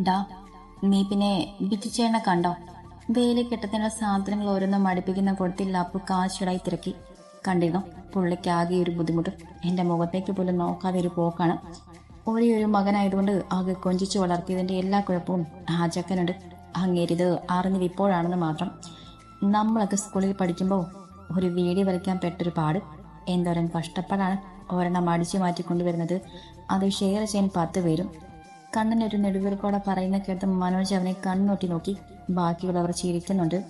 ഡാ നീ പിന്നെ ബിറ്റിച്ചേണ കണ്ടോ? വേലക്കെട്ടത്തിനുള്ള സാധനങ്ങൾ ഓരോന്നും അടുപ്പിക്കുന്ന കൊടുത്തില്ല അപ്പോൾ കാശിടായി തിരക്കി. കണ്ടിരുന്നു? പുള്ളിക്കാകെ ഒരു ബുദ്ധിമുട്ട്. എന്റെ മുഖത്തേക്ക് പോലും നോക്കാതെ ഒരു പോക്കാണ്. ഒരേ ഒരു മകനായതുകൊണ്ട് ആകെ കൊഞ്ചിച്ചു വളർത്തിയതിന്റെ എല്ലാ കുഴപ്പവും ആ ചക്കനുണ്ട്. അങ്ങേരിത് അറിഞ്ഞത് ഇപ്പോഴാണെന്ന് മാത്രം. നമ്മളൊക്കെ സ്കൂളിൽ പഠിക്കുമ്പോൾ ഒരു വീടി വരയ്ക്കാൻ പെട്ടൊരു പാട്. എന്തോരം കഷ്ടപ്പാടാണ് ഒരെണ്ണം അടിച്ചു മാറ്റിക്കൊണ്ടുവരുന്നത്. അത് ഷെയർ ചെയ്യാൻ പത്ത് പേരും. കണ്ണനൊരു നെടുവീർക്കോടെ പറയുന്ന കേട്ട് മനോജ് അവനെ കണ്ണൊട്ടി നോക്കി. ബാക്കിയുള്ളവർ ചിരിക്കുന്നുണ്ട്.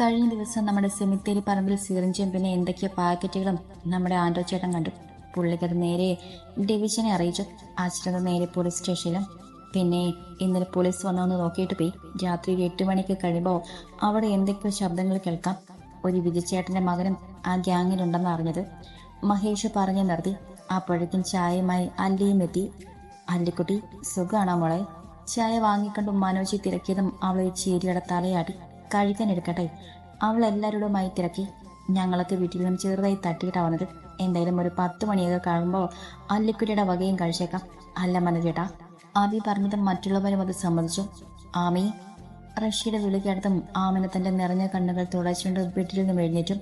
കഴിഞ്ഞ ദിവസം നമ്മുടെ സെമിത്തേരി പറമ്പിൽ സീറിഞ്ചും പിന്നെ എന്തൊക്കെയോ പാക്കറ്റുകളും നമ്മുടെ ആൻഡോ ചേട്ടൻ കണ്ടു. പുള്ളിക്കത് നേരെ ഡിവിഷനെ അറിയിച്ചു. അച്ഛനത് നേരെ പോലീസ് സ്റ്റേഷനിലും. പിന്നെ ഇന്നലെ പോലീസ് വന്നൊന്ന് നോക്കിയിട്ട് പോയി. രാത്രി ഒരു എട്ട് മണിക്ക് കഴിയുമ്പോൾ അവിടെ എന്തൊക്കെയോ ശബ്ദങ്ങൾ കേൾക്കാം. ഒരു വിജയചേട്ടന്റെ മകനും ആ ഗ്യാങ്ങിലുണ്ടെന്ന് അറിഞ്ഞത്. മഹേഷ് പറഞ്ഞു നിർത്തി. അപ്പോഴേക്കും ചായയുമായി അല്ലിയും എത്തി. അല്ലിക്കുട്ടി സുഖാണോ മോളെ? ചായ വാങ്ങിക്കൊണ്ട് മനോജി തിരക്കിയതും അവളെ ചേരിയുടെ തലയാടി കഴിക്കാൻ എടുക്കട്ടെ. അവൾ എല്ലാവരോടുമായി തിരക്കി. ഞങ്ങളൊക്കെ വീട്ടിൽ നിന്നും ചെറുതായി തട്ടിയിട്ടാ വന്നത്. എന്തായാലും ഒരു പത്ത് മണിയൊക്കെ കഴിയുമ്പോൾ അല്ലിക്കുട്ടിയുടെ വകയും കഴിച്ചേക്കാം. അല്ല മനോജേട്ടാ ആബി പറഞ്ഞതും മറ്റുള്ളവരും അത് സമ്മതിച്ചു. ആമി റഷ്യയുടെ വിളി കേട്ടതും ആമിനെ തന്റെ നിറഞ്ഞ കണ്ണുകൾ തുടച്ചുകൊണ്ട് വീട്ടിൽ നിന്നും എഴുന്നേറ്റും.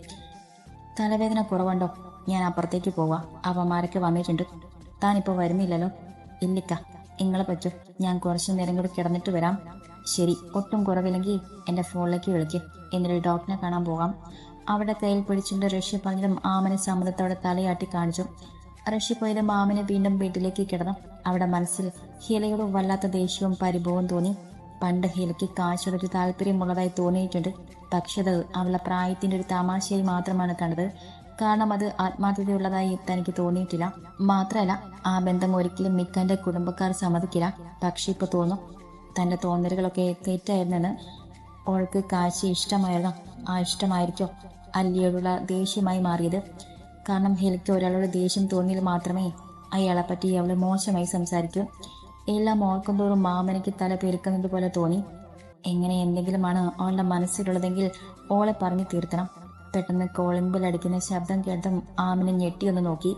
തലവേദന കുറവുണ്ടോ? ഞാൻ അപ്പുറത്തേക്ക് പോവാ. അവന്മാരൊക്കെ വന്നിട്ടുണ്ട്. താനിപ്പോ വരുന്നില്ലല്ലോ. ഇല്ലിക്ക നിങ്ങളെ പറ്റൂ. ഞാൻ കുറച്ചു നേരം കൂടി കിടന്നിട്ട് വരാം. ശരി ഒട്ടും കുറവില്ലെങ്കിൽ എന്റെ ഫോണിലേക്ക് വിളിക്ക്. എന്നിട്ട് ഡോക്ടറിനെ കാണാൻ പോകാം. അവിടെ കയ്യിൽ പിടിച്ചുകൊണ്ട് റഷ്യ പറഞ്ഞതും ആമനെ സമ്മതത്തോടെ തലയാട്ടി കാണിച്ചു. റഷ്യ പോയതും ആമനെ വീണ്ടും വീട്ടിലേക്ക് കിടന്നു. അവിടെ മനസ്സിൽ ഹീലയോട് വല്ലാത്ത ദേഷ്യവും പരിഭവവും തോന്നി. പണ്ട് ഹീലയ്ക്ക് കാശോടൊരു താല്പര്യമുള്ളതായി തോന്നിയിട്ടുണ്ട്. പക്ഷേ അത് അവളുടെ പ്രായത്തിന്റെ ഒരു തമാശയായി മാത്രമാണ് കണ്ടത്. കാരണം അത് ആത്മാർത്ഥതയുള്ളതായി തനിക്ക് തോന്നിയിട്ടില്ല. മാത്രമല്ല ആ ബന്ധം ഒരിക്കലും മിക്കന്റെ കുടുംബക്കാർ സമ്മതിക്കില്ല. പക്ഷെ ഇപ്പൊ തോന്നും തന്റെ തോന്നലുകളൊക്കെ തെറ്റായിരുന്നെന്ന് ഓൾക്ക് കാശി ഇഷ്ടമായിരുന്നു? ആ ഇഷ്ടമായിരിക്കോ? അല്ലിയോടുള്ള ദേഷ്യമായി മാറിയത്. കാരണം ഹെലിക്ക് ഒരാളോട് ദേഷ്യം തോന്നിയാൽ മാത്രമേ അയാളെ പറ്റി അവൾ മോശമായി സംസാരിക്കൂ. എല്ലാം ഓർക്കുന്തോറും മാമനയ്ക്ക് തല പെരുക്കുന്നത് പോലെ തോന്നി. എങ്ങനെ എന്തെങ്കിലുമാണ് അവളുടെ മനസ്സിലുള്ളതെങ്കിൽ ഓളെ പറഞ്ഞു തീർക്കണം പെട്ടെന്ന് കോളിംബിൽ അടിക്കുന്ന ശബ്ദം കേട്ട് ആമിനെ ഞെട്ടിയൊന്ന് നോക്കി.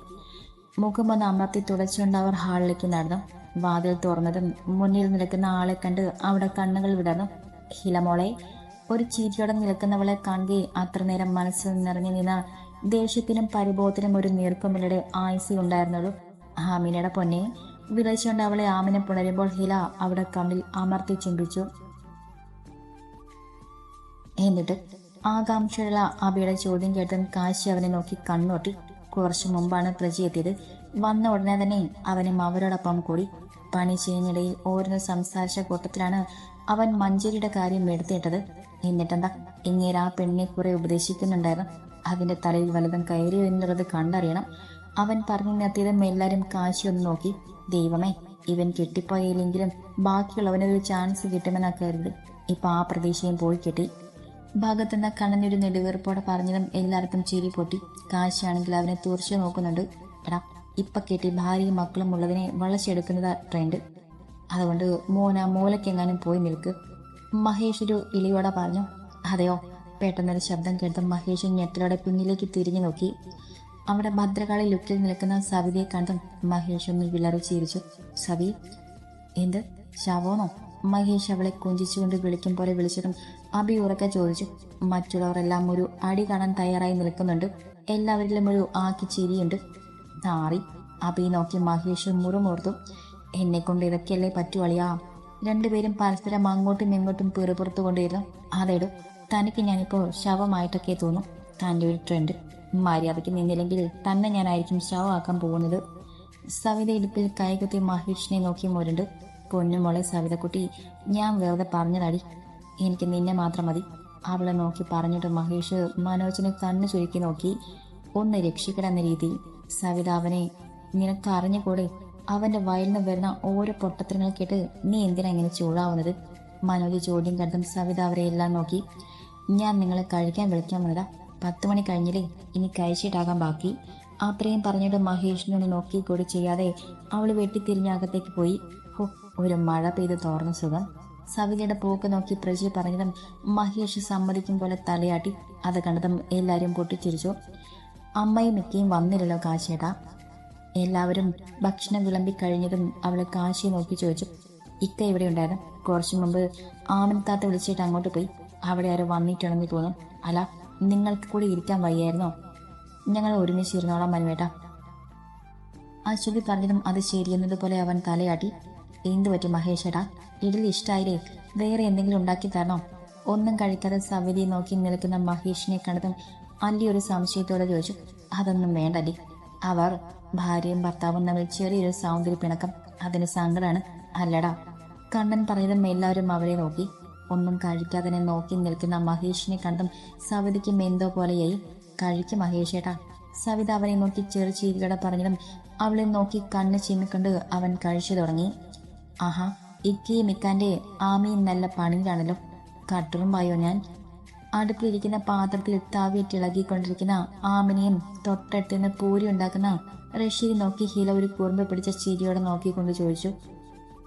മുഖം ഒന്ന് അമർത്തി തുടച്ചുകൊണ്ട് അവർ ഹാളിലേക്ക് നടന്നു. വാതിൽ തുറന്നതും മുന്നിൽ നിൽക്കുന്ന ആളെ കണ്ട് അവിടെ കണ്ണുകൾ വിടർന്നു. ഹിലമോളെ ഒരു ചീറ്റിയോടെ നിൽക്കുന്നവളെ കാണുകയും അത്ര നേരം മനസ്സിൽ നിറഞ്ഞു നിന്ന ദേഷ്യത്തിനും പരിഭവത്തിനും ഒരു നീർപ്പമിലയുടെ ആയുസി ഉണ്ടായിരുന്നുള്ളൂ. ആമിനയുടെ പൊന്നെ വിളിച്ചുകൊണ്ട് അവളെ ആമിനെ പുണരുമ്പോൾ ഹില അവിടെ കണ്ണിൽ അമർത്തി ചുംബിച്ചു എന്നിട്ട് ആകാംക്ഷയുള്ള അബിയുടെ ചോദ്യം കേട്ടും കാശി അവനെ നോക്കി കണ്ണോട്ടി കുറച്ചു മുമ്പാണ് പ്രജി എത്തിയത്. വന്ന ഉടനെ തന്നെ അവനും അവരോടൊപ്പം കൂടി. പണി ചെയ്യുന്നിടയിൽ ഓരോന്ന് സംസാരിച്ച കൂട്ടത്തിലാണ് അവൻ മഞ്ചേരിയുടെ കാര്യം എടുത്തിട്ടത് എന്നിട്ടെന്താ? ഇങ്ങേര് ആ പെണ്ണിനെ കുറെ ഉപദേശിക്കുന്നുണ്ടായിരുന്നു. അതിന്റെ തലയിൽ വലുതും കയറി എന്നുള്ളത് കണ്ടറിയണം. അവൻ പറഞ്ഞു നിർത്തിയതും എല്ലാവരും ഒന്ന് നോക്കി. ദൈവമേ ഇവൻ കിട്ടിപ്പോയില്ലെങ്കിലും ബാക്കിയുള്ളവനൊരു ചാൻസ് കിട്ടുമെന്നൊക്കെ കരുതി. ഇപ്പൊ ആ പ്രതീക്ഷയും പോയി കിട്ടി. ഭാഗത്തുനിന്ന് കണ്ണനൊരു നെടുവീർപ്പോടെ പറഞ്ഞതും എല്ലായിടത്തും ചിരി പൊട്ടി. കാശാണെങ്കിൽ അവനെ തുറച്ചു നോക്കുന്നുണ്ട്. എടാ ഇപ്പൊ കേട്ടി ഭാര്യയും മക്കളും ഉള്ളതിനെ വളച്ചെടുക്കുന്നതാ ട്രെൻഡ് അതുകൊണ്ട് മോന മൂലക്കെങ്ങാനും പോയി നിൽക്ക്. മഹേഷ് ഒരു ഇലിയോടെ പറഞ്ഞു. അതെയോ? പെട്ടെന്നൊരു ശബ്ദം കേട്ട മഹേഷ് ഞെട്ടലോടെ പിന്നിലേക്ക് തിരിഞ്ഞു നോക്കി. അവിടെ ഭദ്രകാളി ലുക്കിൽ നിൽക്കുന്ന സവിതയെ കണ്ടും മഹേഷ് ഒന്ന് വിളറി ചിരിച്ചു. സവി എന്ത്? ശവോന്നോ? മഹേഷ് അവളെ കുഞ്ചിച്ചുകൊണ്ട് വിളിക്കും പോലെ വിളിച്ചതും അബി ഉറക്കെ ചോദിച്ചു. മറ്റുള്ളവരെല്ലാം ഒരു അടി കാണാൻ തയ്യാറായി നിൽക്കുന്നുണ്ട്. എല്ലാവരിലും ഒരു ആക്കി ചിരിയുണ്ട്. താറി അബി നോക്കി മഹേഷ് മുറുമുറുത്തു. എന്നെ കൊണ്ട് ഇതൊക്കെയല്ലേ പറ്റുവളിയാ രണ്ടുപേരും പരസ്പരം അങ്ങോട്ടും ഇങ്ങോട്ടും പിറുപുറത്തു കൊണ്ടിരുന്നു. അതേടു. തനിക്ക് ഞാനിപ്പോൾ ശവമായിട്ടൊക്കെ തോന്നും. തന്റെ ഒരു ട്രെൻഡ്. മര്യാദയ്ക്ക് നിന്നില്ലെങ്കിൽ തന്നെ ഞാനായിരിക്കും ശവമാക്കാൻ പോകുന്നത്. സവിത ഇടുപ്പിൽ കൈകുത്തി മഹേഷിനെ നോക്കി മുരണ്ട്. പൊന്നുമോളെ സവിതക്കുട്ടി ഞാൻ വെറുതെ പറഞ്ഞതടി. എനിക്ക് നിന്നെ മാത്രം മതി. അവളെ നോക്കി പറഞ്ഞിട്ട് മഹേഷ് മനോജിനെ കണ്ണു ചുരുക്കി നോക്കി. ഒന്ന് രക്ഷിക്കണമെന്ന രീതിയിൽ സവിത അവനെ നിനക്ക് അറിഞ്ഞുകൂടെ അവന്റെ വയലിൽ നിന്ന് വരുന്ന ഓരോ പൊട്ടത്തരങ്ങൾ കേട്ട് നീ എന്തിനാ ഇങ്ങനെ ചൂടാവുന്നത്? മനോജ് ചോദ്യം കണ്ടും സവിത അവരെ എല്ലാം നോക്കി. ഞാൻ നിങ്ങളെ കഴിക്കാൻ വിളിക്കാൻ വന്നതാ. പത്ത് മണി കഴിഞ്ഞില്ലേ? ഇനി കഴിച്ചിട്ടാകാൻ ബാക്കി. അത്രയും പറഞ്ഞിട്ട് മഹേഷിനോട് നോക്കി കൂടി ചെയ്യാതെ അവൾ വെട്ടിത്തിരിഞ്ഞകത്തേക്ക് പോയി. ഒരു മഴ പെയ്ത് തോർന്ന സുഖം. സവിതയുടെ പോക്ക് നോക്കി പ്രജി പറഞ്ഞതും മഹേഷ് സമ്മതിക്കും പോലെ തലയാട്ടി. അത് കണ്ടതും എല്ലാവരും പൊട്ടിച്ചിരിച്ചു. അമ്മയും മിക്കയും വന്നില്ലല്ലോ കാശേട്ടാ. എല്ലാവരും ഭക്ഷണം വിളമ്പി കഴിഞ്ഞതും അവൾ കാശിയെ നോക്കി ചോദിച്ചു ഇക്ക ഇവിടെ ഉണ്ടായിരുന്നു? കുറച്ചു മുമ്പ് ആമനത്താത്ത വിളിച്ചിട്ട് അങ്ങോട്ട് പോയി. അവിടെ ആരും വന്നിട്ടുണ്ടെന്ന് തോന്നും. അല്ല നിങ്ങൾക്ക് കൂടി ഇരിക്കാൻ വയ്യായിരുന്നോ? ഞങ്ങൾ ഒരുമിച്ച് ഇരുന്നോളാം മനുവേട്ട അശ്വതി പറഞ്ഞതും അത് ശരിയെന്നതുപോലെ അവൻ തലയാട്ടി. എന്തു പറ്റി മഹേഷേട്ടാ ഇഡലി ഇഷ്ടായില്ലേ? വേറെ എന്തെങ്കിലും ഉണ്ടാക്കി തരണോ? ഒന്നും കഴിക്കാതെ സവതിയെ നോക്കി നിൽക്കുന്ന മഹേഷിനെ കണ്ടതും അല്ലി ഒരു സംശയത്തോടെ ചോദിച്ചു അതൊന്നും വേണ്ടല്ലേ അവർ ഭാര്യയും ഭർത്താവും തമ്മിൽ ചെറിയൊരു സൗന്ദര്യ പിണക്കം. അതിന് സങ്കടമാണ് അല്ലടാ. കണ്ണൻ പറഞ്ഞതും എല്ലാവരും അവരെ നോക്കി. ഒന്നും കഴിക്കാതെ നോക്കി നിൽക്കുന്ന മഹേഷിനെ കണ്ടതും സവിതയ്ക്കും എന്തോ പോലെയായി. കഴിക്ക് മഹേഷേട്ടാ സവിത അവനെ നോക്കി ചെറു ചീരികട പറഞ്ഞതും അവളെ നോക്കി കണ്ണ് ചിമ്മിക്കൊണ്ട് അവൻ കഴിച്ചു തുടങ്ങി. ആഹാ ഇക്കി മിക്കാന്റെ ആമീൻ നല്ല പണിയിലാണല്ലോ കട്ടറും പായോ ഞാൻ. അടുപ്പിലിരിക്കുന്ന പാത്രത്തിൽ താവിയിട്ടിളകിക്കൊണ്ടിരിക്കുന്ന ആമിനെയും തൊട്ടടുത്ത് നിന്ന് പൂരി ഉണ്ടാക്കുന്ന റഷീദ് നോക്കി ഹീല ഒരു കുറുമ്പ് പിടിച്ച ചിരിയോടെ നോക്കിക്കൊണ്ട് ചോദിച്ചു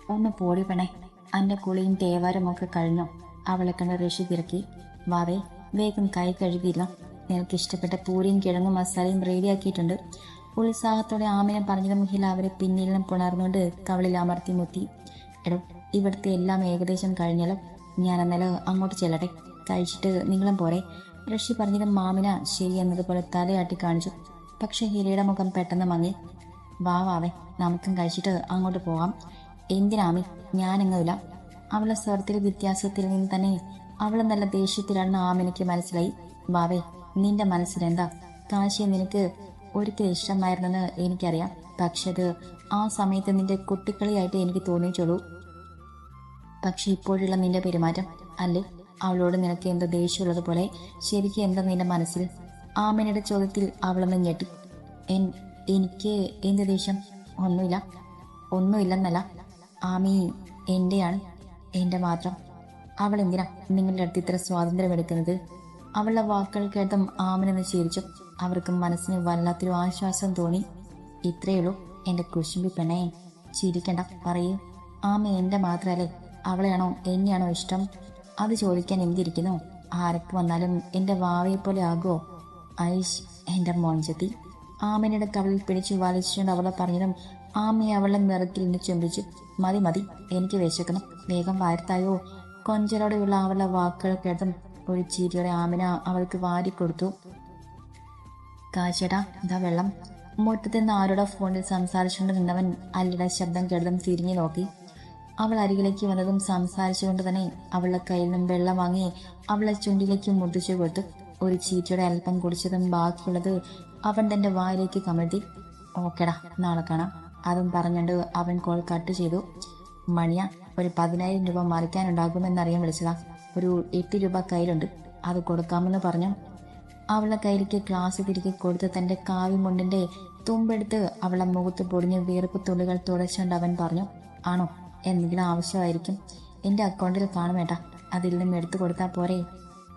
ഒന്ന് പോടി പണേ അന്റെ കുളിയും തേവാരും ഒക്കെ കഴിഞ്ഞു? അവളെ കണ്ട് റഷീദ് ഇറക്കി വാവേ വേഗം കൈ കഴുകിയില്ല. നിനക്ക് ഇഷ്ടപ്പെട്ട പൂരിയും കിഴങ്ങും മസാലയും റെഡിയാക്കിയിട്ടുണ്ട് ഉത്സാഹത്തോടെ ആമിനെ പറഞ്ഞതും ഹില അവരെ നിന്നും പുണർന്നുകൊണ്ട് കവളിൽ അമർത്തി മുത്തി. എടോ ഇവിടുത്തെ എല്ലാം ഏകദേശം കഴിഞ്ഞാലോ ഞാൻ അന്നേരം അങ്ങോട്ട് ചെല്ലട്ടെ. കഴിച്ചിട്ട് നിങ്ങളും പോരെ. ഋഷി പറഞ്ഞത് മാമിന ശരി എന്നതുപോലെ തലയാട്ടി കാണിച്ചു. പക്ഷെ ഹിരയുടെ മുഖം പെട്ടെന്ന് മങ്ങി. വാ വാവേ നമുക്കും കഴിച്ചിട്ട് അങ്ങോട്ട് പോകാം എന്തിനാമി ഞാനെങ്ങുമില്ല. അവളെ സ്വരത്തിലെ വ്യത്യാസത്തിൽ നിന്ന് തന്നെ അവളെ നല്ല ദേഷ്യത്തിലാണെന്ന് ആമിനിക്ക് മനസ്സിലായി. വാവേ നിന്റെ മനസ്സിലെന്താ കാശിയെ നിനക്ക് ഒരിക്കലും ഇഷ്ടമായിരുന്നെന്ന് എനിക്കറിയാം. പക്ഷെ അത് ആ സമയത്ത് നിന്റെ കുട്ടിക്കളിയായിട്ട് എനിക്ക് തോന്നിയിട്ടുള്ളൂ. പക്ഷെ ഇപ്പോഴുള്ള നിന്റെ പെരുമാറ്റം അല്ലേ? അവളോട് നിനക്ക് എന്തോ ദേഷ്യമുള്ളതുപോലെ ശരിക്കും എന്താ നിന്റെ മനസ്സിൽ ആമിനയുടെ ചോദ്യത്തിൽ അവളൊന്ന് ഞെട്ടി. എൻ എനിക്ക് എന്ത് ദേഷ്യം? ഒന്നുമില്ല. ഒന്നുമില്ലെന്നല്ല. ആമി എന്റെയാണ് എന്റെ മാത്രം. അവൾ എന്തിനാ നിങ്ങളുടെ അടുത്ത് ഇത്ര സ്വാതന്ത്ര്യം എടുക്കുന്നത്? അവളുടെ വാക്കുകൾ കേട്ടും ആമനെന്ന് ചിരിച്ചു അവർക്ക് മനസ്സിന് വല്ലാത്തൊരു ആശ്വാസം തോന്നി. ഇത്രയേ ഉള്ളൂ. എന്റെ കുശുമ്പി പെണ്ണേ ചിരിക്കണ്ട. പറയൂ. ആമ എന്റെ മാത്രമല്ലേ അവളെയാണോ എന്നെയാണോ ഇഷ്ടം? അത് ചോദിക്കാൻ എന്തിരിക്കുന്നു? ആരൊക്കെ വന്നാലും എന്റെ വാവയെ പോലെ ആകുമോ ഐഷ് എന്റെ മോഞ്ചത്തി ആമയുടെ കവളിൽ പിടിച്ച് വലിച്ചുകൊണ്ട് അവളെ പറഞ്ഞതും ആമയെ അവളുടെ നിറത്തിൽ നിന്ന് ചുംബിച്ചു മതി മതി എനിക്ക് വിശക്കണം വേഗം വാരത്തായോ? കൊഞ്ചലോടെയുള്ള അവളുടെ വാക്കുകൾ കേട്ടും ഒരു ചിരിയോടെ ആമിന അവൾക്ക് വാരിക്കൊടുത്തു. കാശേടാ ഇതാ വെള്ളം. മുറ്റത്തുനിന്ന് ആരോടെ ഫോണിൽ സംസാരിച്ചുകൊണ്ട് നിന്നവൻ അല്ലിയുടെ ശബ്ദം കേട്ടതും തിരിഞ്ഞു നോക്കി. അവൾ അരികിലേക്ക് വന്നതും സംസാരിച്ചുകൊണ്ട് തന്നെ അവളുടെ കയ്യിൽ നിന്നും വെള്ളം വാങ്ങി അവളെ ചുണ്ടിലേക്ക് മുട്ടിച്ചു കൊടുത്തു ഒരു ചീറ്റയുടെ അല്പം കുടിച്ചതും ബാക്കിയുള്ളത് അവൻ തന്റെ വായിലേക്ക് കമഴ്ത്തി ഓക്കെടാ നാളെ കാണാം. അതും പറഞ്ഞുകൊണ്ട് അവൻ കോൾ കട്ട് ചെയ്തു. മണിയ ഒരു പതിനായിരം രൂപ മറിക്കാനുണ്ടാകുമെന്നറിയാൻ വിളിച്ചതാ. ഒരു എട്ട് രൂപ കയ്യിലുണ്ട്. അത് കൊടുക്കാമെന്ന് പറഞ്ഞു. അവളുടെ കയ്യിലേക്ക് ക്ലാസ് തിരികെ കൊടുത്ത് തന്റെ കാവിമുണ്ടിന്റെ തുമ്പെടുത്ത് അവളെ മുഖത്ത് പൊടിഞ്ഞ് വീർപ്പ് തുള്ളികൾ തുടച്ചുകൊണ്ട് അവൻ പറഞ്ഞു ആണോ? എന്തെങ്കിലും ആവശ്യമായിരിക്കും എന്റെ അക്കൗണ്ടിൽ കാണും ഏട്ടാ. അതിൽ നിന്നും എടുത്തു കൊടുത്താൽ പോരെ.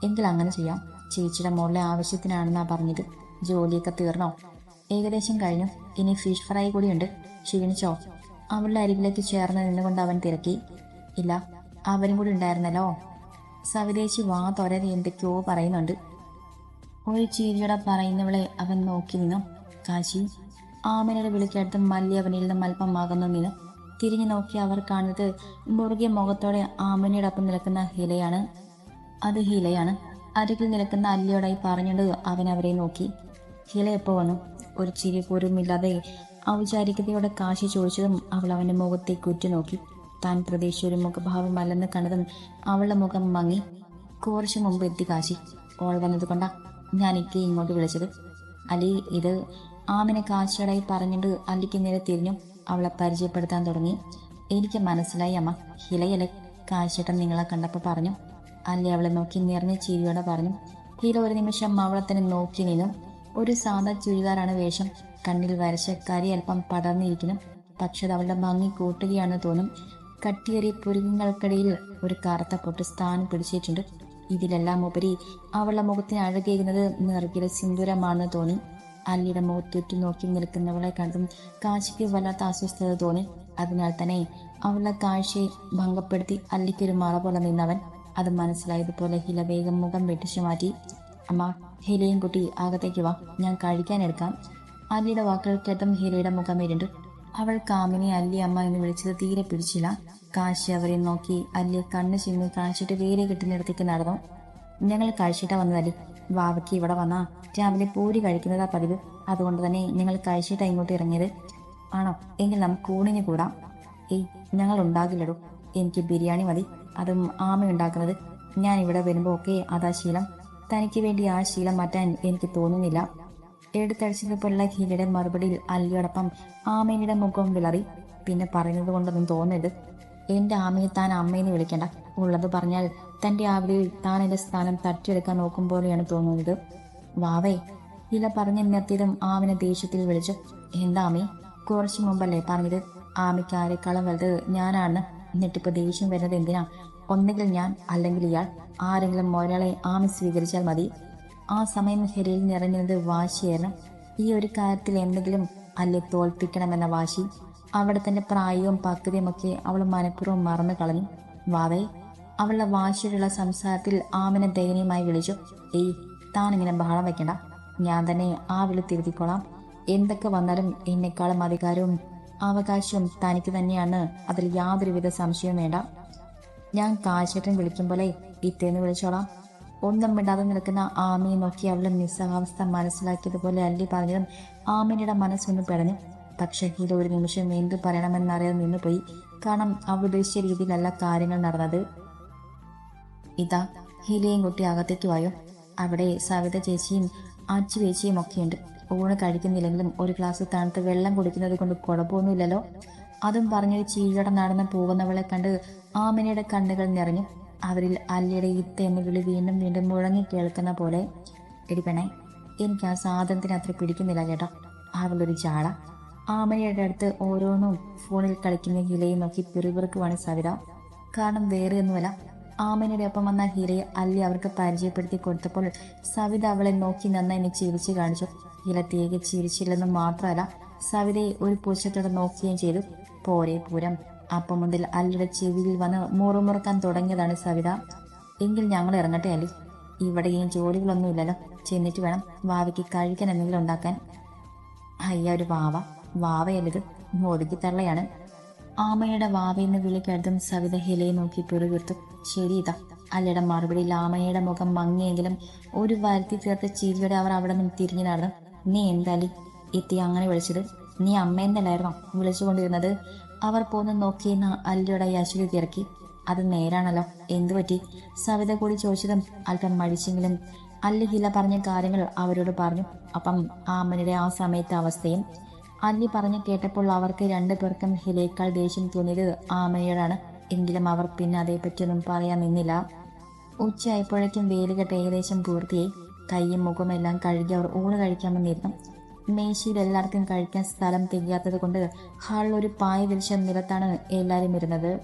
എങ്കിൽ അങ്ങനെ ചെയ്യാം. ചേച്ചിയുടെ മോളിലെ ആവശ്യത്തിനാണെന്നാ പറഞ്ഞത്. ജോലിയൊക്കെ തീർന്നോ? ഏകദേശം കഴിഞ്ഞു. ഇനി ഫിഷ് ഫ്രൈ കൂടിയുണ്ട്. ക്ഷീണിച്ചോ? അവളുടെ അരികിലേക്ക് ചേർന്ന് നിന്നുകൊണ്ട് അവൻ തിരക്കി. ഇല്ല അവരും കൂടി ഉണ്ടായിരുന്നല്ലോ. സവിതേച്ചി വാ തൊരതി എന്തൊക്കെയോ പറയുന്നുണ്ട്. ഒരു ചിരിയോടെ പറയുന്നവളെ അവൻ നോക്കി നിന്നു. കാശി ആമനയുടെ വിളിക്കടുത്ത് മല്ലി അവനിൽ നിന്നും അല്പം അകന്നു നിന്നു. തിരിഞ്ഞു നോക്കി അവർ കാണുന്നത് മുറുകിയ മുഖത്തോടെ ആമനയോടൊപ്പം നിൽക്കുന്ന ഹിലയാണ്. അത് ഹിലയാണ്. അരികിൽ നിൽക്കുന്ന അല്ലിയോടായി പറഞ്ഞുകൊണ്ട് അവൻ അവരെ നോക്കി. ഹില എപ്പോൾ വന്നു? ഒരു ചിരി പോരുമില്ലാതെ ഔചാരികതയോടെ കാശി ചോദിച്ചതും അവൾ അവന്റെ മുഖത്തേക്ക് ഉറ്റുനോക്കി താൻ പ്രതീക്ഷിച്ച ഒരു മുഖഭാവമല്ലെന്ന് കണ്ടതും അവളുടെ മുഖം മങ്ങി. കുറച്ചു മുമ്പ് എത്തി കാശി. ഓൾ വന്നതുകൊണ്ടാ ഞാൻ ഇങ്ങോട്ട് വിളിച്ചത്. അലി ഇത് ആമിനെ കാശിയോടായി പറഞ്ഞിട്ട് അല്ലിക്ക് നേരെ തിരിഞ്ഞു. അവളെ പരിചയപ്പെടുത്താൻ തുടങ്ങി. എനിക്ക് മനസ്സിലായി അമ്മ. ഹിലയിലെ കാശിയേട്ടൻ നിങ്ങളെ കണ്ടപ്പോൾ പറഞ്ഞു അല്ലെ അവളെ നോക്കി നിറഞ്ഞ ചിരിയോടെ പറഞ്ഞു. ഹില ഒരു നിമിഷം അവളെ തന്നെ നോക്കി നിന്നു. ഒരു സാധാ ചുരിദാറാണ് വേഷം. കണ്ണിൽ വരച്ച കരി അല്പം പടർന്നിരിക്കുന്നു. പക്ഷെ അത് അവളുടെ ഭംഗി കൂട്ടുകയാണെന്ന് തോന്നും. കട്ടിയേറിയ പുരുങ്ങൾക്കിടയിൽ ഒരു കറുത്ത പൊട്ട് സ്ഥാനം പിടിച്ചിട്ടുണ്ട്. ഇതിലെല്ലാം ഉപരി അവളുടെ മുഖത്തിന് അഴകേകുന്നത് നിറകിലെ സിന്ദൂരമാണെന്ന് തോന്നി. അല്ലിയുടെ മുഖത്തുറ്റു നോക്കി നിൽക്കുന്നവളെ കണ്ടും കാശിക്ക് വല്ലാത്ത അസ്വസ്ഥത തോന്നി. അതിനാൽ തന്നെ അവളുടെ കാഴ്ചയെ ഭംഗപ്പെടുത്തി അല്ലിക്കൊരു മറ പോലെ നിന്നവൻ അത് മനസ്സിലായതുപോലെ ഹില വേഗം മുഖം വെട്ടിച്ചു മാറ്റി. അമ്മ ഹിലയും കുട്ടി അകത്തേക്ക് വാ. ഞാൻ കഴിക്കാൻ എടുക്കാം. അല്ലിയുടെ വാക്കുകൾ കേട്ടും ഹിലയുടെ മുഖം ഇരുണ്ടു. അവൾ കാമിനെ അല്ലി അമ്മ എന്ന് വിളിച്ചത് തീരെ പിടിച്ചില്ല. കാശി അവരെ നോക്കി അല്ലി കണ്ണ് ചിമ്മി കാഴ്ചയിട്ട് വേരെ കിട്ടുന്നിടത്തേക്ക് നടന്നു. ഞങ്ങൾ കാഴ്ചയിട്ട വന്നതല്ലേ വാവയ്ക്ക് ഇവിടെ വന്നാ രാവിലെ പൂരി കഴിക്കുന്നതാ പതിവ്. അതുകൊണ്ട് തന്നെ നിങ്ങൾ കഴിച്ചിട്ടാ ഇങ്ങോട്ട് ഇറങ്ങിയത്. ആണോ? എങ്കിൽ നമുക്ക് ഊണിന് കൂടാം. ഏയ് ഞങ്ങൾ ഉണ്ടാകില്ലടോ. എനിക്ക് ബിരിയാണി മതി. അതും ആമ ഉണ്ടാക്കുന്നത്. ഞാൻ ഇവിടെ വരുമ്പോൾ ഒക്കെ അതാ ശീലം. തനിക്ക് വേണ്ടി ആ ശീലം മാറ്റാൻ എനിക്ക് തോന്നുന്നില്ല. എടുത്തടിച്ചതുപോലുള്ള ഹീലയുടെ മറുപടിയിൽ അല്ലിയോടൊപ്പം ആമയുടെ മുഖം വിളറി. പിന്നെ പറയുന്നത് കൊണ്ടൊന്നും തോന്നരുത്. എന്റെ ആമയെ താൻ അമ്മയെന്ന് വിളിക്കണ്ട. ഉള്ളത് പറഞ്ഞാൽ തന്റെ ആവലിയിൽ താൻ എന്റെ സ്ഥാനം തട്ടിയെടുക്കാൻ നോക്കും പോലെയാണ് തോന്നുന്നത്. വാവേ ഇല പറഞ്ഞ നിർത്തിയതും ആമിനെ ദേഷ്യത്തിൽ വിളിച്ചു എന്താമേ കുറച്ചു മുമ്പല്ലേ പറഞ്ഞത്? ആമിക്ക് ആരെക്കാളും വലുത് ഞാനാണ്. എന്നിട്ടിപ്പോ ദേഷ്യം വരുന്നത് എന്തിനാ? ഒന്നുകിൽ ഞാൻ അല്ലെങ്കിൽ ഇയാൾ. ആരെങ്കിലും ഒരാളെ ആമി സ്വീകരിച്ചാൽ മതി. ആ സമയം ഹെരിയിൽ നിറഞ്ഞത് വാശിയായിരുന്നു. ഈ ഒരു കാര്യത്തിൽ എന്തെങ്കിലും അല്ലെ തോൽപ്പിക്കണമെന്ന വാശി? അവിടെ തന്റെ പ്രായവും പക്വതയും ഒക്കെ അവൾ മനഃപൂർവം മറന്നു കളഞ്ഞു വാവേ അവളുടെ വാശിയിലുള്ള സംസാരത്തിൽ ആമിനെ ദയനീയമായി വിളിച്ചു. ഏയ് താനിങ്ങനെ ബഹളം വെക്കണ്ട. ഞാൻ തന്നെ ആ വിളി തിരുത്തിക്കോളാം. എന്തൊക്കെ വന്നാലും എന്നെക്കാളും അധികാരവും അവകാശവും തനിക്ക് തന്നെയാണ്. അതിൽ യാതൊരുവിധ സംശയവും വേണ്ട. ഞാൻ കാശേട്ടൻ വിളിക്കും പോലെ ഇത്തേന്ന് വിളിച്ചോളാം. ഒന്നും വിടാതെ നിൽക്കുന്ന ആമയെ നോക്കി അവളുടെ നിസ്സഹാവസ്ഥ മനസ്സിലാക്കിയതുപോലെ അല്ലി പറഞ്ഞതും ആമിനിയുടെ മനസ്സൊന്ന് പിടഞ്ഞു. പക്ഷേ ഇത് ഒരു നിമിഷം എന്തു പറയണമെന്നറിയാതെ നിന്നുപോയി. കാരണം അവൾ ഉദ്ദേശിച്ച രീതിയിലല്ല കാര്യങ്ങൾ നടന്നത്. ഇതാ ഹിലയും കുട്ടി അകത്തേക്ക് വായോ അവിടെ സവിത ചേച്ചിയും അച്ചു ചേച്ചിയും ഒക്കെയുണ്ട്. ഊണ് കഴിക്കുന്നില്ലെങ്കിലും ഒരു ഗ്ലാസ് തണുത്ത് വെള്ളം കുടിക്കുന്നത് കൊണ്ട് കുഴപ്പമൊന്നുമില്ലല്ലോ. അതും പറഞ്ഞൊരു ചീഴട നടന്ന് പോകുന്നവളെ കണ്ട് ആമിനയുടെ കണ്ണുകൾ നിറഞ്ഞു. അവരിൽ അല്ലിയുടെ ഇത്ത എന്ന് വിളി വീണ്ടും വീണ്ടും മുഴങ്ങി കേൾക്കുന്ന പോലെ എടിപ്പണേ എനിക്ക് ആ സാധനത്തിന് അത്ര പിടിക്കുന്നില്ല ചേട്ടാ. അവളൊരു ചാള ആമനയുടെ അടുത്ത് ഓരോന്നും ഫോണിൽ കളിക്കുന്ന ഇലയും നോക്കി പിറുപിറുക്കുവാണ് സവിത. കാരണം വേറെ ഒന്നുമല്ല. ആമനയുടെ ഒപ്പം വന്ന ഹീരയെ അല്ലി അവർക്ക് പരിചയപ്പെടുത്തി കൊടുത്തപ്പോൾ സവിത അവളെ നോക്കി നന്നായി ചിരിച്ചു കാണിച്ചു. ഹില തീകെ ചിരിച്ചില്ലെന്ന് മാത്രമല്ല സവിതയെ ഒരു പുരുഷത്തോടെ നോക്കുകയും ചെയ്തു. പോരെ പൂരം അപ്പം മുതൽ അല്ലിയുടെ ചെവിയിൽ വന്ന് മുറുമുറുക്കാൻ തുടങ്ങിയതാണ് സവിത. എങ്കിൽ ഞങ്ങൾ ഇറങ്ങട്ടെ അല്ലി. ഇവിടെ ഈ ജോലികളൊന്നുമില്ലല്ലോ ചെന്നിട്ട് വേണം വാവയ്ക്ക് കഴിക്കാൻ എന്തെങ്കിലും ഉണ്ടാക്കാൻ. അയ്യ ഒരു വാവ. വാവയല്ലത്. മോദിക്ക് തള്ളയാണ്. ആമയുടെ വാവയെന്ന് വിളിക്കരുതും സവിത ഹിലയെ നോക്കി പിറുകിർത്തു ശരി ഇതാ. അല്ലയുടെ മറുപടിയിൽ ആമയുടെ മുഖം മങ്ങിയെങ്കിലും ഒരു വരുത്തി ചേർത്ത ചിരിയോടെ അവർ അവിടെ നിന്ന് തിരിഞ്ഞു നടന്നു. നീ എന്തായാലും എത്തി അങ്ങനെ വിളിച്ചത്? നീ അമ്മയെന്നല്ലായിരുന്നോ വിളിച്ചുകൊണ്ടിരുന്നത്? അവർ പോന്ന് നോക്കിയെന്ന് അല്ലയുടെ യശുരി തിരക്കി അത് നേരാണല്ലോ. എന്തു പറ്റി? സവിത കൂടി ചോദിച്ചതും അല്പം മടിച്ചെങ്കിലും അല്ല ഹില പറഞ്ഞ കാര്യങ്ങൾ അവരോട് പറഞ്ഞു. അപ്പം ആമനയുടെ ആ സമയത്തെ അവസ്ഥയും അല്ലി പറഞ്ഞു കേട്ടപ്പോൾ അവർക്ക് രണ്ടു പേർക്കും ഹിലേക്കാൾ ദേഷ്യം തോന്നിയത് ആമയോടാണ്. എങ്കിലും അവർ പിന്നെ അതേപ്പറ്റിയൊന്നും പറയാൻ നിന്നില്ല. ഉച്ചയായപ്പോഴേക്കും വേലുകെട്ട് ഏകദേശം പൂർത്തിയായി. കൈയും മുഖമെല്ലാം കഴുകി അവർ ഊണ് കഴിക്കാമെന്നിരുന്നു. മേശയിൽ എല്ലാവർക്കും കഴിക്കാൻ സ്ഥലം തികയാത്തത് കൊണ്ട് ഹാളിൽ ഒരു പായ വിരിച്ച നിലത്താണ് എല്ലാവരും ഇരുന്നത്.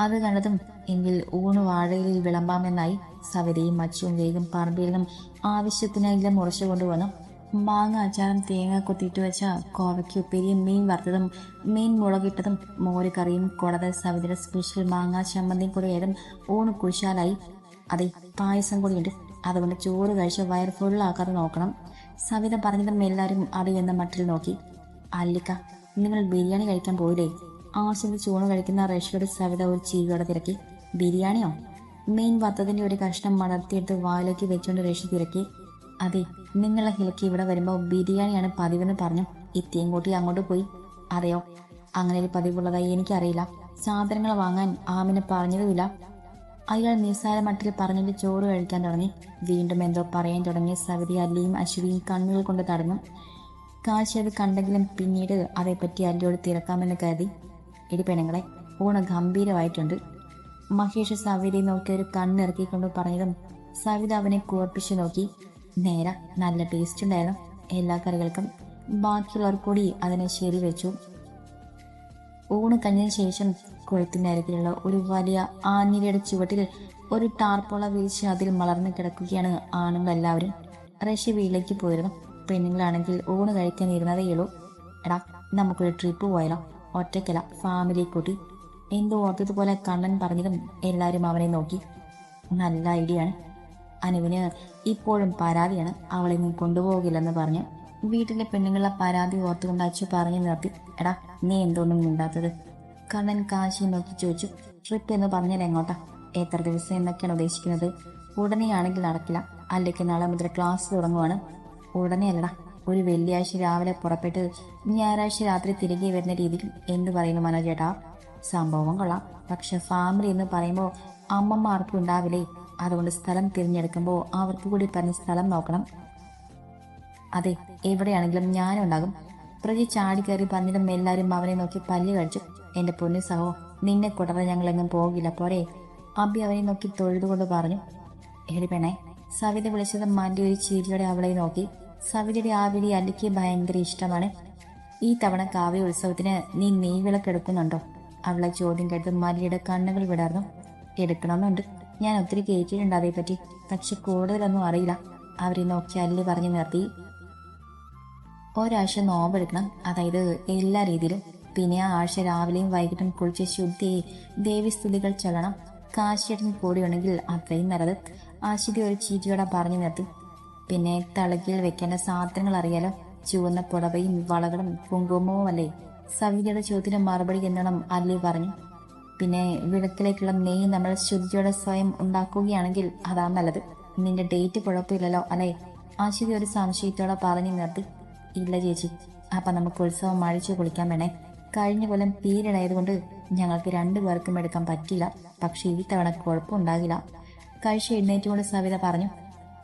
അത് കണ്ടതും എങ്കിൽ ഊണ് വാഴയിൽ വിളമ്പാമെന്നായി സവിതയും മച്ചും വേഗം പറമ്പിൽ നിന്നും ആവശ്യത്തിനായി മുറച്ചു കൊണ്ടുവന്നു. മാങ്ങ അച്ചാറും തേങ്ങ കൊത്തിയിട്ട് വെച്ച കോവയ്ക്ക് ഉപ്പേരിയും മീൻ വറുത്തതും മീൻ മുളകിട്ടതും മോര് കറിയും കൂടാതെ സവിതയുടെ സ്പെഷ്യൽ മാങ്ങ ചമ്മന്തിയും കൂടി ഏതും ഊണ് കുശാലായി അതെ പായസം കൂടിയുണ്ട് അതുകൊണ്ട് ചോറ് കഴിച്ച് വയർ ഫുള്ളാക്കാതെ നോക്കണം. സവിത പറഞ്ഞതും എല്ലാവരും അത് എന്ന മട്ടിൽ നോക്കി. അല്ലിക്ക നിങ്ങൾ ബിരിയാണി കഴിക്കാൻ പോയില്ലേ? ആവശ്യത്തിൽ ഊണ് കഴിക്കുന്ന റഷ്യയുടെ സവിത ഒരു ചീവിയോടെ തിരക്കി. ബിരിയാണിയോ? മീൻ വത്തതിന്റെ ഒരു കഷ്ണം മടർത്തിയെടുത്ത് വായിലേക്ക് വെച്ചുകൊണ്ട് റഷ്യ തിരക്കി. അതെ നിങ്ങളെ ഹിലക്ക് ഇവിടെ വരുമ്പോൾ ബിരിയാണിയാണ് പതിവെന്ന് പറഞ്ഞു. ഇത്തിയും കൂട്ടി അങ്ങോട്ട് പോയി. അതെയോ? അങ്ങനെ ഒരു പതിവുള്ളതായി എനിക്കറിയില്ല. സാധനങ്ങൾ വാങ്ങാൻ ആമിനെ പറഞ്ഞതുമില്ല. അയാൾ നിസ്സാര മട്ടിൽ പറഞ്ഞിട്ട് ചോറ് കഴിക്കാൻ തുടങ്ങി. വീണ്ടും എന്തോ പറയാൻ തുടങ്ങി. സവിതി അല്ലിയും അശ്വിയും കണ്ണുകൾ കൊണ്ട് തടഞ്ഞു. കാശി അത് കണ്ടെങ്കിലും പിന്നീട് അതേപ്പറ്റി അല്ലിയോട് തിരക്കാമെന്ന് കരുതി. എടി പെണ്ണുങ്ങളെ ഊണ് ഗംഭീരമായിട്ടുണ്ട്. മഹേഷ് സവിതയെ നോക്കി ഒരു കണ്ണിറക്കിക്കൊണ്ട് പറഞ്ഞതും സവിത അവനെ കുഴപ്പിച്ചു നോക്കി. നേരെ നല്ല ടേസ്റ്റ് ഉണ്ടായിരുന്നു എല്ലാ കറികൾക്കും ബാക്കിയുള്ളവർ കൂടി അതിനെ ശരി വെച്ചു. ഊണ് കഴിഞ്ഞതിന് ശേഷം കൊഴുത്തിനരികിലുള്ള ഒരു വലിയ ആഞ്ഞിലിയുടെ ചുവട്ടിൽ ഒരു ടാർപ്പോള വിരിച്ച് അതിൽ മലർന്നു കിടക്കുകയാണ് ആണുങ്ങൾ എല്ലാവരും റഷ്യ വീട്ടിലേക്ക് പോയിരുന്നു. പെണ്ണുങ്ങളാണെങ്കിൽ ഊണ് കഴിക്കാൻ ഇരുന്നതേ ഉള്ളൂ. എടാ നമുക്കൊരു ട്രിപ്പ് പോയാലോ? ഒറ്റയ്ക്കല ഫാമിലി കൂട്ടി. എന്തോ ഓർത്തതുപോലെ കണ്ണൻ പറഞ്ഞതും എല്ലാവരും അവനെ നോക്കി. നല്ല ഐഡിയ ആണ്. അനുവിന് ഇപ്പോഴും പരാതിയാണ് അവളെ നീ കൊണ്ടുപോകില്ലെന്ന് പറഞ്ഞ്. വീട്ടിലെ പെണ്ണുങ്ങളെ പരാതി ഓർത്തുകൊണ്ട് അച്ഛ പറഞ്ഞു നിർത്തി. എടാ നീ എന്തൊന്നും മിണ്ടാത്തത്? കണ്ണൻ കാശി നോക്കി ചോദിച്ചു. ട്രിപ്പ് എന്ന് പറഞ്ഞാൽ എങ്ങോട്ടാ? എത്ര ദിവസം എന്നൊക്കെയാണ് ഉദ്ദേശിക്കുന്നത്? ഉടനെയാണെങ്കിൽ നടക്കില്ല. അല്ലെങ്കിൽ നാളെ മുതൽ ക്ലാസ് തുടങ്ങുവാണ്. ഉടനെ അല്ലടാ ഒരു വെള്ളിയാഴ്ച രാവിലെ പുറപ്പെട്ട് ഞായറാഴ്ച രാത്രി തിരികെ വരുന്ന രീതിയിൽ എന്ത് പറയുന്നു മനോജേട്ടാ? സംഭവം കൊള്ളാം. പക്ഷെ ഫാമിലി എന്ന് പറയുമ്പോൾ അമ്മമാർക്കും ഉണ്ടാവില്ലേ? അതുകൊണ്ട് സ്ഥലം തിരഞ്ഞെടുക്കുമ്പോൾ അവർക്ക് കൂടി പറഞ്ഞ് സ്ഥലം നോക്കണം. അതെ എവിടെയാണെങ്കിലും ഞാനുണ്ടാകും. പ്രജി ചാടിക്കയറി പറഞ്ഞിട്ടും എല്ലാവരും അവനെ നോക്കി പല്ല് കഴിച്ചു എന്റെ പൊന്നു സഹോ നിന്നെ കൂടാതെ ഞങ്ങൾ എങ്ങും പോകില്ല പോരെ? അബി അവനെ നോക്കി തൊഴുതുകൊണ്ട് പറഞ്ഞു. എടി പെണ്ണെ സവിത വിളിച്ചത് മാന്റെ ഒരു ചിരിയോടെ അവളെ നോക്കി. സവിതയുടെ ആ വിളി അല്ലിക്ക് ഭയങ്കര ഇഷ്ടമാണ്. ഈ തവണ കാവ്യ ഉത്സവത്തിന് നീ നെയ്വിളക്കെടുക്കുന്നുണ്ടോ? അവളെ ചോദ്യം കേട്ട് മല്ലിയുടെ കണ്ണുകൾ വിടർന്നു. എടുക്കണമെന്നുണ്ട്. ഞാൻ ഒത്തിരി കേട്ടിട്ടുണ്ട് അതേപ്പറ്റി. പക്ഷെ കൂടുതലൊന്നും അറിയില്ല. അവരെ നോക്കി അല്ലി പറഞ്ഞു നിർത്തി. ഒരാഴ്ച നോമ്പെടുക്കണം. അതായത് എല്ലാ രീതിയിലും. പിന്നെ ആ ആഴ്ച രാവിലെയും വൈകിട്ടും കുളിച്ച് ശുദ്ധി ദേവിസ്തുതികൾ ചൊല്ലണം. കാശിയേട്ടൻ കൂടിയുണ്ടെങ്കിൽ അത്രയും നല്ലത്. ആശുതി ഒരു ചീറ്റിയോടെ പറഞ്ഞു നിർത്തി. പിന്നെ തളകിൽ വെക്കേണ്ട സാധനങ്ങൾ അറിയാലോ. ചുവന്ന പുടവയും വളകളും കുങ്കുമവും അല്ലേ സവിതയുടെ ചോദ്യത്തിന് മറുപടി എന്നോണം അല്ലി പറഞ്ഞു. പിന്നെ വിളക്കിലേക്കുള്ള നെയ്യ് നമ്മൾ ശുദ്ധിയോടെ സ്വയം ഉണ്ടാക്കുകയാണെങ്കിൽ അതാ നല്ലത്. നിന്റെ ഡേറ്റ് കുഴപ്പമില്ലല്ലോ അല്ലേ? ആശുതി ഒരു സംശയത്തോടെ പറഞ്ഞു നിർത്തി. ഇല്ല ചേച്ചി അപ്പൊ നമുക്ക് ഉത്സവം അഴിച്ചു കുളിക്കാൻ വേണേ. കഴിഞ്ഞ കൊല്ലം പീരീഡ് ആയതുകൊണ്ട് ഞങ്ങൾക്ക് രണ്ടു പേർക്കും എടുക്കാൻ പറ്റില്ല പക്ഷെ ഈ തവണ കുഴപ്പമുണ്ടാകില്ല. കഴിച്ച് എഴുന്നേറ്റുകൊണ്ട് സവിത പറഞ്ഞു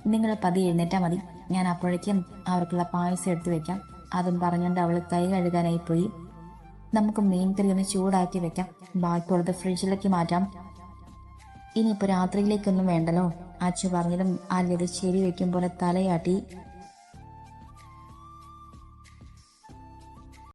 നിങ്ങൾ പതി എഴുന്നേറ്റാ മതി. ഞാൻ അപ്പോഴേക്കും അവർക്കുള്ള പായസം എടുത്തു വെക്കാം. അതും പറഞ്ഞുകൊണ്ട് അവൾ കൈ കഴുകാനായി പോയി. നമുക്ക് മീൻ കറി ഒന്ന് ചൂടാക്കി വെക്കാം. ബാക്കിയുള്ളത് ഫ്രിഡ്ജിലേക്ക് മാറ്റാം. ഇനിയിപ്പോൾ രാത്രിയിലേക്കൊന്നും വേണ്ടല്ലോ. അച്ഛൻ പറഞ്ഞതും ആ അല്ലത് ശരി വെക്കും പോലെ തലയാട്ടി